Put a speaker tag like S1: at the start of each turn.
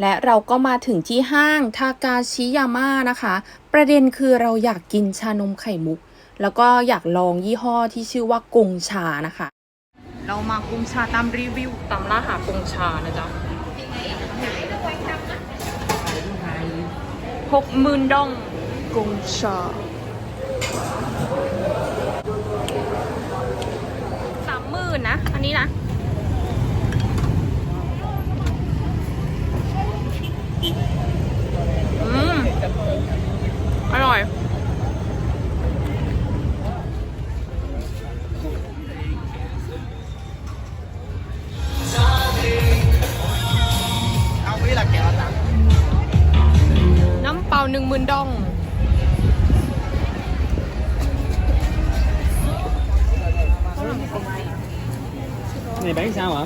S1: และเราก็มาถึงที่ห้างทากาชิยาม่านะคะ ประเด็นคือเราอยากกินชานมไข่มุก แล้วก็อยากลองยี่ห้อที่ชื่อว่ากงชานะคะ เรามากงชาตามรีวิวตามล่าหากงชานะจ๊ะหกหมื่นดองกงชาสามหมื่นนะ อันนี้นะ 10,000 đồng
S2: này bán sao ạ?